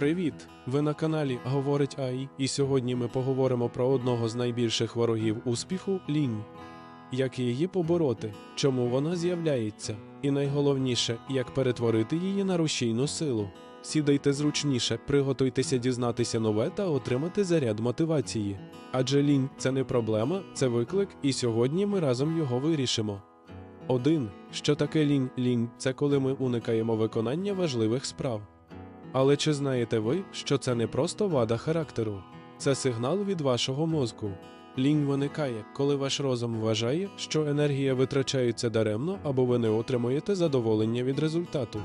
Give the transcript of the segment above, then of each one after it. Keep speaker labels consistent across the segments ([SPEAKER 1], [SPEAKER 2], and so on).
[SPEAKER 1] Привіт! Ви на каналі Говорить АІ, і сьогодні ми поговоримо про одного з найбільших ворогів успіху лінь. Як її побороти, чому вона з'являється, і найголовніше, як перетворити її на рушійну силу. Сідайте зручніше, приготуйтеся дізнатися нове та отримати заряд мотивації. Адже лінь це не проблема, це виклик, і сьогодні ми разом його вирішимо. 1. Що таке лінь? Лінь це коли ми уникаємо виконання важливих справ. Але чи знаєте ви, що це не просто вада характеру? Це сигнал від вашого мозку. Лінь виникає, коли ваш розум вважає, що енергія витрачається даремно або ви не отримуєте задоволення від результату.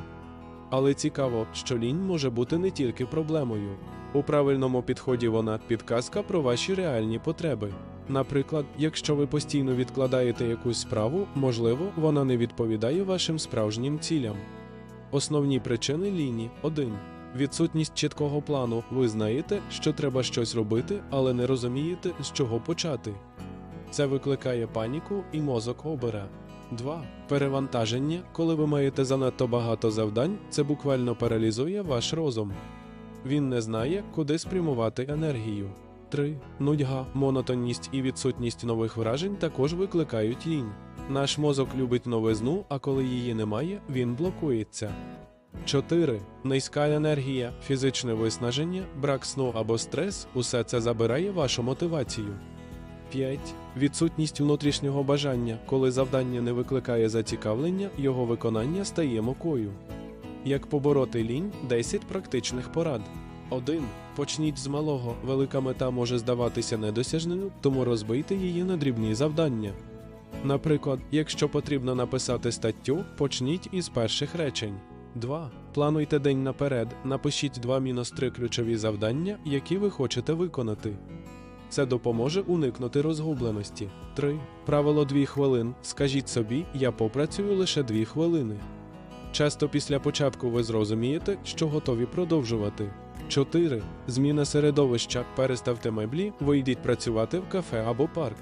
[SPEAKER 1] Але цікаво, що лінь може бути не тільки проблемою. У правильному підході вона підказка про ваші реальні потреби. Наприклад, якщо ви постійно відкладаєте якусь справу, можливо, вона не відповідає вашим справжнім цілям. Основні причини ліні 1. Відсутність чіткого плану. Ви знаєте, що треба щось робити, але не розумієте, з чого почати. Це викликає паніку і мозок обере. 2. Перевантаження. Коли ви маєте занадто багато завдань, це буквально паралізує ваш розум. Він не знає, куди спрямувати енергію. 3. Нудьга, монотонність і відсутність нових вражень також викликають лінь. Наш мозок любить новизну, а коли її немає, він блокується. 4. Низька енергія, фізичне виснаження, брак сну або стрес усе це забирає вашу мотивацію. 5. Відсутність внутрішнього бажання, коли завдання не викликає зацікавлення, його виконання стає мукою. Як побороти лінь 10 практичних порад. 1. Почніть з малого. Велика мета може здаватися недосяжною, тому розбийте її на дрібні завдання. Наприклад, якщо потрібно написати статтю, почніть із перших речень. 2. Плануйте день наперед. Напишіть 2-3 ключові завдання, які ви хочете виконати. Це допоможе уникнути розгубленості. 3. Правило 2 хвилин. Скажіть собі, я попрацюю лише 2 хвилини. Часто після початку ви зрозумієте, що готові продовжувати. 4. Зміна середовища. Переставте меблі, вийдіть працювати в кафе або парк.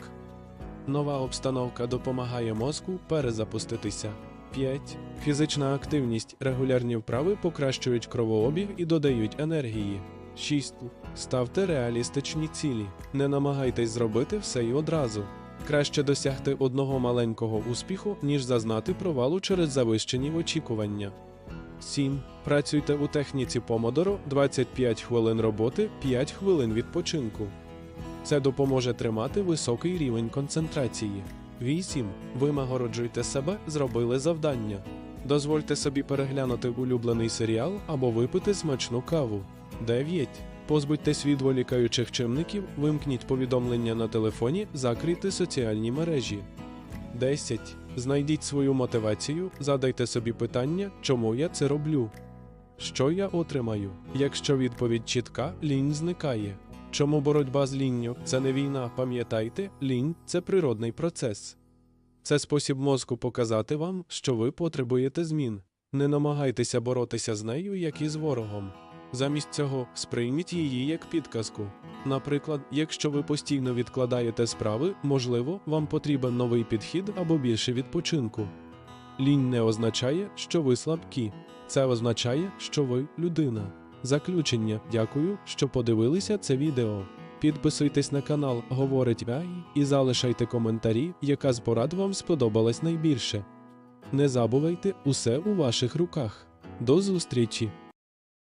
[SPEAKER 1] Нова обстановка допомагає мозку перезапуститися. 5. Фізична активність. Регулярні вправи покращують кровообіг і додають енергії. 6. Ставте реалістичні цілі. Не намагайтесь зробити все й одразу. Краще досягти одного маленького успіху, ніж зазнати провалу через завищені очікування. 7. Працюйте у техніці помодоро 25 хвилин роботи, 5 хвилин відпочинку. Це допоможе тримати високий рівень концентрації. 8. Вимагороджуйте себе, зробили завдання. Дозвольте собі переглянути улюблений серіал або випити смачну каву. 9. Позбудьтесь відволікаючих чимників, вимкніть повідомлення на телефоні, закрийте соціальні мережі. 10. Знайдіть свою мотивацію, задайте собі питання, чому я це роблю. Що я отримаю? Якщо відповідь чітка, лінь зникає. Чому боротьба з лінню це не війна, пам'ятайте, лінь це природний процес. Це спосіб мозку показати вам, що ви потребуєте змін. Не намагайтеся боротися з нею, як і з ворогом. Замість цього сприйміть її як підказку. Наприклад, якщо ви постійно відкладаєте справи, можливо, вам потрібен новий підхід або більше відпочинку. Лінь не означає, що ви слабкі. Це означає, що ви людина. Заключення. Дякую, що подивилися це відео. Підписуйтесь на канал Говорить Вай і залишайте коментарі, яка з порад вам сподобалась найбільше. Не забувайте, усе у ваших руках. До зустрічі!